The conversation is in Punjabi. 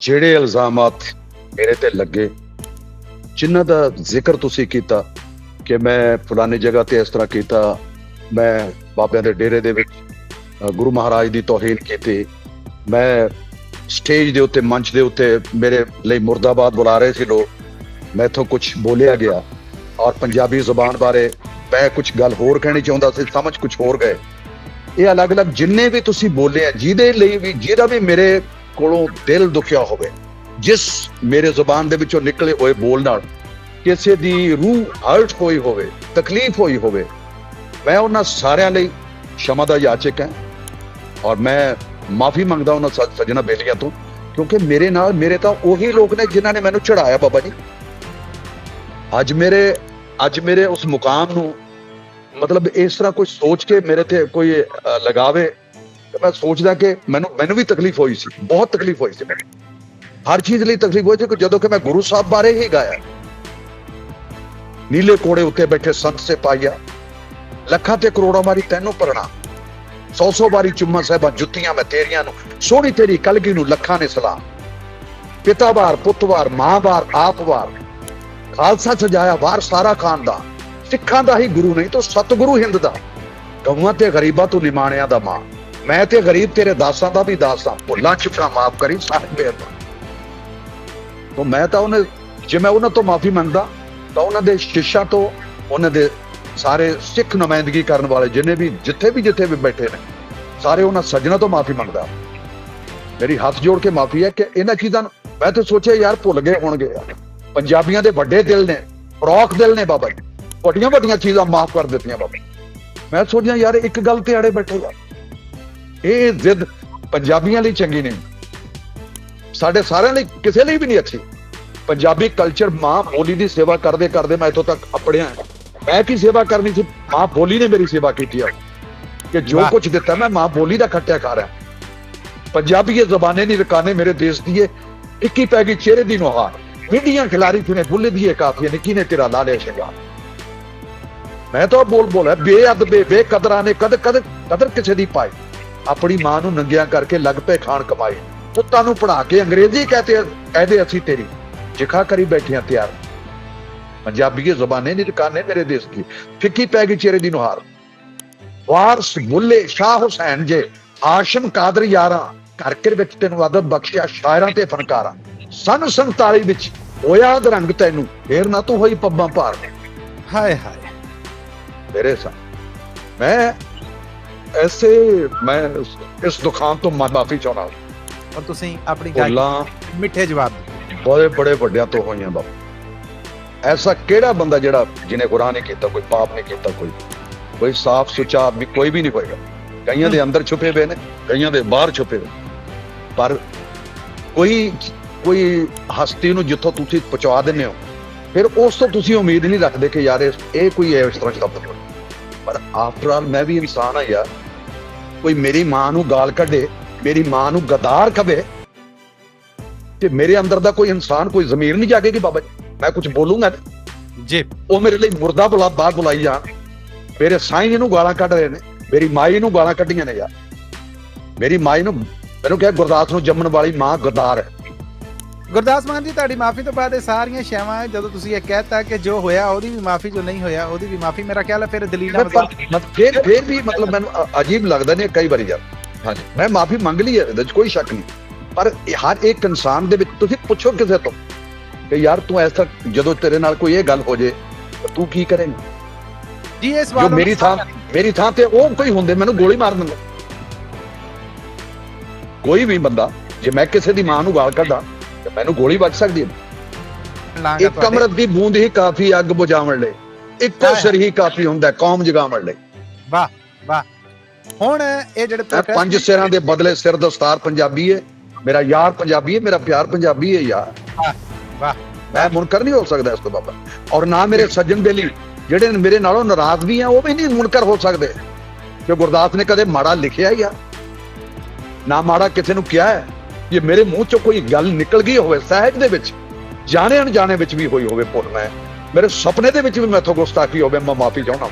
ਜਿਹੜੇ ਇਲਜ਼ਾਮਾਤ ਮੇਰੇ ਤੇ ਲੱਗੇ, ਜਿਨ੍ਹਾਂ ਦਾ ਜ਼ਿਕਰ ਤੁਸੀਂ ਕੀਤਾ ਕਿ ਮੈਂ ਫਲਾਨੀ ਜਗ੍ਹਾ ਤੇ ਇਸ ਤਰ੍ਹਾਂ ਕੀਤਾ, ਮੈਂ ਬਾਬਿਆਂ ਦੇ ਡੇਰੇ ਦੇ ਵਿੱਚ ਗੁਰੂ ਮਹਾਰਾਜ ਦੀ ਤੋਹੀਨ ਕੀਤੀ, ਮੈਂ ਸਟੇਜ ਦੇ ਉੱਤੇ, ਮੰਚ ਦੇ ਉੱਤੇ ਮੇਰੇ ਲਈ ਮੁਰਦਾਬਾਦ ਬੁਲਾ ਰਹੇ ਸੀ ਲੋਕ, ਮੈਥੋਂ ਕੁਝ ਬੋਲਿਆ ਗਿਆ ਔਰ ਪੰਜਾਬੀ ਜ਼ੁਬਾਨ ਬਾਰੇ ਮੈਂ ਕੁਝ ਗੱਲ ਹੋਰ ਕਹਿਣੀ ਚਾਹੁੰਦਾ ਸੀ, ਸਮਝ ਕੁਝ ਹੋਰ ਗਏ। ਇਹ ਅਲੱਗ-ਅਲੱਗ ਜਿੰਨੇ ਵੀ ਤੁਸੀਂ ਬੋਲੇ ਆ, ਜਿਹਦੇ ਲਈ ਵੀ, ਜਿਹਦਾ ਵੀ ਮੇਰੇ ਕੋਲੋਂ ਦਿਲ ਦੁਖਿਆ ਹੋਵੇ, ਜਿਸ ਮੇਰੇ ਜ਼ੁਬਾਨ ਦੇ ਵਿੱਚੋਂ ਨਿਕਲੇ ਹੋਏ ਬੋਲ ਨਾਲ ਕਿਸੇ ਦੀ ਰੂਹ ਹਰਟ ਹੋਈ ਹੋਵੇ, ਤਕਲੀਫ ਹੋਈ ਹੋਵੇ, ਮੈਂ ਉਹਨਾਂ ਸਾਰਿਆਂ ਲਈ ਸ਼ਮਾ ਦਾ ਯਾਚਕ ਹਾਂ ਔਰ ਮੈਂ ਮਾਫੀ ਮੰਗਦਾ ਉਹਨਾਂ ਸ- ਸੱਜਣਾ ਬੇਲੀਆਂ ਤੋਂ, ਕਿਉਂਕਿ ਮੇਰੇ ਨਾਲ ਮੇਰੇ ਤਾਂ ਉਹੀ ਲੋਕ ਨੇ ਜਿਨ੍ਹਾਂ ਨੇ ਮੈਨੂੰ ਚੜਾਇਆ ਬਾਬਾ ਜੀ। ਅੱਜ ਮੇਰੇ ਅੱਜ ਮੇਰੇ ਉਸ ਮੁਕਾਮ ਨੂੰ ਮਤਲਬ ਇਸ ਤਰ੍ਹਾਂ ਕੋਈ ਸੋਚ ਕੇ ਮੇਰੇ ਤੇ ਕੋਈ ਲਗਾਵੇ ਮੈਂ ਸੋਚਦਾ ਕਿ ਮੈਨੂੰ ਮੈਨੂੰ ਵੀ ਤਕਲੀਫ ਹੋਈ ਸੀ। ਬਹੁਤ ਤਕਲੀਫ ਹੋਈ ਸੀ ਮੈਨੂੰ। ਹਰ ਚੀਜ਼ ਲਈ ਤਕਲੀਫ ਹੋਈ ਸੀ ਕਿ ਜਦੋਂ ਕਿ ਮੈਂ ਗੁਰੂ ਸਾਹਿਬ ਬਾਰੇ ਹੀ ਗਾਇਆ। ਨੀਲੇ ਕੋੜੇ ਉੱਤੇ ਬੈਠੇ ਸੰਤ ਸੇ ਸਿਪਾਹੀਆ ਲੱਖਾਂ ਤੇ ਕਰੋੜਾਂ ਵਾਰੀ ਤੈਨੂੰ ਪਰਣਾ। ਸੌ ਸੌ ਵਾਰੀ ਚੁੰਮਾ ਸਾਹਿਬਾਂ ਜੁੱਤੀਆਂ ਮੈਂ ਤੇਰੀਆਂ ਨੂੰ। ਸੋਹਣੀ ਤੇਰੀ ਕਲਗੀ ਨੂੰ ਲੱਖਾਂ ਨੇ ਸਲਾਮ। ਪਿਤਾ ਵਾਰ ਪੁੱਤ ਵਾਰ ਮਾਂ ਵਾਰ ਆਪ ਵਾਰ ਖਾਲਸਾ ਸਜਾਇਆ ਵਾਰ ਸਾਰਾ ਖਾਨਦਾਨ। ਸਿੱਖਾਂ ਦਾ ਹੀ ਗੁਰੂ ਨਹੀਂ ਤਾਂ ਸਤਿਗੁਰੂ ਹਿੰਦ ਦਾ। ਗਊਆਂ ਤੇ ਗਰੀਬਾਂ ਤੋਂ ਨਿਮਾਣਿਆਂ ਦਾ ਮਾਂ ਮੈਂ ਤੇ ਗਰੀਬ ਤੇਰੇ ਦਾਸਾਂ ਦਾ ਵੀ ਦਾਸਾਂ ਭੁੱਲਾਂ ਚੁੱਕਾ ਮਾਫ ਕਰੀ ਸਾਹਿਬ ਬੇਅਦਬ ਤਾਂ ਮੈਂ ਤਾਂ ਉਹਨੇ ਜੇ ਮੈਂ ਉਹਨਾਂ ਤੋਂ ਮਾਫੀ ਮੰਗਦਾ, ਤਾਂ ਉਹਨਾਂ ਦੇ ਸ਼ਿਸ਼ਾ ਤੋਂ ਉਹਨਾਂ ਦੇ ਸਾਰੇ ਸਿੱਖ ਨੁਮਾਇੰਦਗੀ ਕਰਨ ਵਾਲੇ ਜਿੰਨੇ ਵੀ ਜਿੱਥੇ ਵੀ ਜਿੱਥੇ ਵੀ ਬੈਠੇ ਨੇ, ਸਾਰੇ ਉਹਨਾਂ ਸੱਜਣਾ ਤੋਂ ਮਾਫੀ ਮੰਗਦਾ। ਮੇਰੀ ਹੱਥ ਜੋੜ ਕੇ ਮਾਫੀ ਹੈ ਕਿ ਇਹਨਾਂ ਚੀਜ਼ਾਂ ਨੂੰ ਮੈਂ ਤਾਂ ਸੋਚਿਆ ਯਾਰ ਭੁੱਲ ਗਏ ਹੋਣਗੇ ਯਾਰ। ਪੰਜਾਬੀਆਂ ਦੇ ਵੱਡੇ ਦਿਲ ਨੇ, ਰੌਕ ਦਿਲ ਨੇ ਬਾਬਾ ਜੀ। ਵੱਡੀਆਂ ਵੱਡੀਆਂ ਚੀਜ਼ਾਂ ਮਾਫ ਕਰ ਦਿੱਤੀਆਂ ਬਾਬਾ ਮੈਂ ਸੋਚਿਆ ਯਾਰ ਇੱਕ ਗੱਲ ਤੇ ਆੜੇ ਬੈਠੇ ਯਾਰ। ਇਹ ਜ਼ਿੱਦ ਪੰਜਾਬੀਆਂ ਲਈ ਚੰਗੀ ਨਹੀਂ। ਸਾਡੇ ਸਾਰਿਆਂ ਲਈ ਕਿਸੇ ਲਈ ਵੀ ਨਹੀਂ ਅੱਛੀ। ਪੰਜਾਬੀ ਕਲਚਰ ਮਾਂ ਬੋਲੀ ਦੀ ਸੇਵਾ ਕਰਦੇ ਕਰਦੇ ਮੈਂ ਇੱਥੋਂ ਤੱਕ ਅਪੜਿਆ ਮੈਂ ਕੀ ਸੇਵਾ ਕਰਨੀ ਸੀ? ਮਾਂ ਬੋਲੀ ਨੇ ਮੇਰੀ ਸੇਵਾ ਕੀਤੀ ਆ। ਕਿ ਜੋ। ਕੁਝ ਦਿੱਤਾ ਮੈਂ ਮਾਂ ਬੋਲੀ ਦਾ ਖੱਟਿਆ ਖਾ ਰਿਹਾ। ਪੰਜਾਬੀ ਜ਼ਬਾਨੇ ਨਹੀਂ ਰਕਾਨੇ ਮੇਰੇ ਦੇਸ਼ ਦੀ ਏ ਇੱਕੀ ਪੈ ਗਈ ਚਿਹਰੇ ਦੀ ਨੁਹਾਰ ਮਿੱਡੀਆਂ ਖਿਲਾਰੀ ਤੂਨੇ ਬੁੱਲੇ ਦੀ ਕਾਫੀ ਨਿੱਕੀ ਨੇ ਤੇਰਾ ਲਾ ਲਿਆ ਸ਼ਿੰਗਾਰ? ਮੈਂ ਤਾਂ ਬੋਲ ਬੋਲ ਹੈ ਬੇਅਦਬੇ ਬੇਕਦਰਾਂ ਨੇ ਕਦ ਕਦ ਕਦਰ ਕਿਸੇ ਦੀ ਪਾਈ। ਆਪਣੀ ਮਾਂ ਨੂੰ ਨੰਗਿਆਂ ਕਰਕੇ ਲੱਗ ਪਏ ਖਾਣ ਕਮਾਈ ਪੁੱਤਾਂ ਨੂੰ ਪੜਾ ਕੇ ਅੰਗਰੇਜ਼ੀ ਕਹਤੇ ਕਹਦੇ ਅਸੀਂ ਤੇਰੀ ਜਿਖਾ ਕਰੀ ਬੈਠਿਆਂ ਤਿਆਰ। ਪੰਜਾਬੀ ਦੀ ਜ਼ਬਾਨੇ ਨਹੀਂ ਰਕਾਨੇ ਮੇਰੇ ਦੇਸ਼ ਦੀ। ਫਿੱਕੀ ਪੈ ਗਈ ਚਿਹਰੇ ਦੀ ਨੁਹਾਰ। ਵਾਰਸ ਮੁੱਲੇ ਸ਼ਾਹ ਹੁਸੈਨ ਜੇ ਆਸ਼ਮ ਕਾਦਰ ਯਾਰਾਂ ਘਰ ਘਰ ਵਿੱਚ ਤੈਨੂੰ ਅਦਬ ਬਖਸ਼ਿਆ ਸ਼ਾਇਰਾਂ ਤੇ ਫਨਕਾਰਾਂ। ਸਨ 47 ਵਿੱਚ ਹੋਇਆ ਅਧਰੰਗ ਤੈਨੂੰ ਫੇਰ ਨਾ ਤੂੰ ਹੋਈ ਪੱਬਾਂ ਭਾਰ। ਹਾਏ ਹਾਏ। ਮੇਰੇ ਸਾਹ ਮੈਂ ਐਸੇ ਮੈਂ ਇਸ- ਦੁਕਾਨ ਤੋਂ ਮਾਫੀ ਚਾਹੁੰਦਾ। ਔਰ ਤੁਸੀਂ ਆਪਣੀ ਗਾਇਕੀ ਮਿੱਠੇ ਜਵਾਬ ਦਿੱਤੇ ਬੜੇ ਬੜੇ ਵੱਡਿਆਂ ਤੋਂ ਹੋਈਆਂ ਬਾਬਾ। ਐਸਾ ਕਿਹੜਾ ਬੰਦਾ ਜਿਹੜਾ ਜਿਹਨੇ ਗੁਨਾਹ ਨਹੀਂ ਕੀਤਾ ਕੋਈ ਪਾਪ ਨਹੀਂ ਕੀਤਾ ਕੋਈ ਕੋਈ ਸਾਫ਼ ਸੁਚਾ ਆਦਮੀ ਕੋਈ ਵੀ ਨਹੀਂ ਹੋਏਗਾ। ਕਈਆਂ ਦੇ ਅੰਦਰ ਛੁਪੇ ਹੋਏ ਨੇ ਕਈਆਂ ਦੇ ਬਾਹਰ ਛੁਪੇ ਹੋਏ ਪਰ ਕੋਈ ਕੋਈ ਹਸਤੀ ਨੂੰ ਜਿੱਥੋਂ ਤੁਸੀਂ ਪਹੁੰਚਾ ਦਿੰਦੇ ਹੋ ਫਿਰ ਉਸ ਤੋਂ ਤੁਸੀਂ ਉਮੀਦ ਨਹੀਂ ਰੱਖਦੇ ਕਿ ਯਾਰ ਇਹ ਕੋਈ ਇਸ ਤਰ੍ਹਾਂ ਸ਼ਬਦ ਹੋਵੇ ਪਰ ਆਫਟਰ ਆਲ ਮੈਂ ਵੀ ਇਨਸਾਨ ਆ ਯਾਰ। ਕੋਈ ਮੇਰੀ ਮਾਂ ਨੂੰ ਗਾਲ ਕੱਢੇ ਮੇਰੀ ਮਾਂ ਨੂੰ ਗਦਾਰ ਕਵੇ ਤੇ ਮੇਰੇ ਅੰਦਰ ਦਾ ਕੋਈ ਇਨਸਾਨ ਕੋਈ ਜ਼ਮੀਰ ਨਹੀਂ ਜਾਗੇਗੀ ਬਾਬਾ ਜੀ ਮੈਂ ਕੁਝ ਬੋਲੂੰਗਾ ਜੀ। ਉਹ ਮੇਰੇ ਲਈ ਮੁਰਦਾ ਬੁਲਾ ਬਾਹਰ ਬੁਲਾਈ ਜਾਣ। ਮੇਰੇ ਸਾਈਂ ਨੂੰ ਗਾਲਾਂ ਕੱਢ ਰਹੇ ਨੇ ਮੇਰੀ ਮਾਈ ਨੂੰ ਗਾਲਾਂ ਕੱਢੀਆਂ ਨੇ ਯਾਰ। ਮੇਰੀ ਮਾਈ ਨੂੰ ਮੈਨੂੰ ਕਿਹਾ ਗੁਰਦਾਸ ਨੂੰ ਜੰਮਣ ਵਾਲੀ ਮਾਂ ਗਦਾਰ ਹੈ। ਗੁਰਦਾਸ ਮਾਨ ਜੀ ਤੁਹਾਡੀ ਮਾਫੀ ਤੋਂ ਬਾਅਦ ਇਹ ਸਾਰੀਆਂ ਸ਼ੈਵਾਂ ਜਦੋਂ ਤੁਸੀਂ ਇਹ ਕਹਿਤਾ ਕਿ ਜੋ ਹੋਇਆ ਉਹਦੀ ਵੀ ਮਾਫੀ ਜੋ ਨਹੀਂ ਹੋਇਆ ਉਹਦੀ ਵੀ ਮਾਫੀ ਮੇਰਾ ਖਿਆਲ ਹੈ ਫਿਰ ਦਲੀਲਾਂ ਪਰ ਮਤ ਫਿਰ ਫਿਰ ਵੀ ਮਤਲਬ ਮੈਨੂੰ ਅਜੀਬ ਲੱਗਦਾ ਨੇ ਕਈ ਵਾਰੀ ਯਾਰ। ਹਾਂਜੀ। ਮੈਂ ਮਾਫੀ ਮੰਗ ਲਈ ਹੈ ਇਹਦੇ ਵਿੱਚ ਕੋਈ ਸ਼ੱਕ ਨਹੀਂ। ਪਰ ਹਰ ਇੱਕ ਇਨਸਾਨ ਦੇ ਵਿੱਚ ਤੁਸੀਂ ਪੁੱਛੋ ਕਿਸੇ ਤੋਂ ਕਿ ਯਾਰ ਤੂੰ ਐਸਾ ਜਦੋਂ ਤੇਰੇ ਨਾਲ ਕੋਈ ਇਹ ਗੱਲ ਹੋ ਜੇ ਤਾਂ ਕੀ ਕਰੇਂਗਾ? ਜੀ ਇਸ ਵਾਰ ਮੇਰੀ ਥਾਂ ਮੇਰੀ ਥਾਂ ਤੇ ਉਹ ਕੋਈ ਹੁੰਦੇ ਮੈਨੂੰ ਗੋਲੀ ਮਾਰ ਦਿੰਦਾ। ਕੋਈ ਵੀ ਬੰਦਾ ਜੇ ਮੈਂ ਕਿਸੇ ਦੀ ਮਾਂ ਨੂੰ ਗਾਲ ਕੱਢਾਂ ਤੇ ਮੈਨੂੰ ਗੋਲੀ ਵੱਜ ਸਕਦੀ ਹੈ। ਇੱਕ ਅੰਮ੍ਰਿਤ ਦੀ ਬੂੰਦ ਹੀ ਕਾਫੀ ਅੱਗ ਬੁਝਾਉਣ ਲਈ ਇੱਕੋ। ਸਿਰ ਹੀ ਕਾਫੀ ਹੁੰਦਾ ਕੌਮ ਜਗਾਉਣ ਲਈ। ਵਾਹ ਵਾਹ। ਹੁਣ ਇਹ ਜਿਹੜੇ ਪੰਜ ਸਿਰਾਂ ਦੇ ਬਦਲੇ ਸਿਰ ਦਸਤਾਰ ਪੰਜਾਬੀ ਹੈ ਮੇਰਾ ਯਾਰ ਪੰਜਾਬੀ ਹੈ ਮੇਰਾ ਪਿਆਰ ਪੰਜਾਬੀ ਹੈ ਯਾਰ। ਵਾਹ, ਵਾਹ। ਮੈਂ ਮੁਨਕਰ ਨਹੀਂ ਹੋ ਸਕਦਾ ਇਸ ਤੋਂ ਬਾਬਾ। ਔਰ ਨਾ ਮੇਰੇ ਸੱਜਣ ਬੇਲੀ ਜਿਹੜੇ ਮੇਰੇ ਨਾਲੋਂ ਨਾਰਾਜ਼ ਵੀ ਆ ਉਹ ਵੀ ਨਹੀਂ ਮੁਨਕਰ ਹੋ ਸਕਦੇ। ਕਿ ਗੁਰਦਾਸ ਨੇ ਕਦੇ ਮਾੜਾ ਲਿਖਿਆ ਹੀ ਆ। ਨਾ ਮਾੜਾ ਕਿਸੇ ਨੂੰ ਕਿਹਾ ਹੈ। ਜੇ ਮੇਰੇ ਮੂੰਹ ਚੋਂ ਕੋਈ ਗੱਲ ਨਿਕਲ ਗਈ ਹੋਵੇ ਸਹਿਜ ਦੇ ਵਿੱਚ ਜਾਣੇ ਅਣਜਾਣੇ ਵਿੱਚ ਵੀ ਹੋਈ ਹੋਵੇ ਭੁੱਲ ਮੈਂ, ਮੇਰੇ ਸੁਪਨੇ ਦੇ ਵਿੱਚ ਵੀ ਮੈਥੋਂ ਗੁਸਤਾਖੀ ਹੋਵੇ, ਮੈਂ ਮਾਫੀ ਚਾਹੁੰਦਾ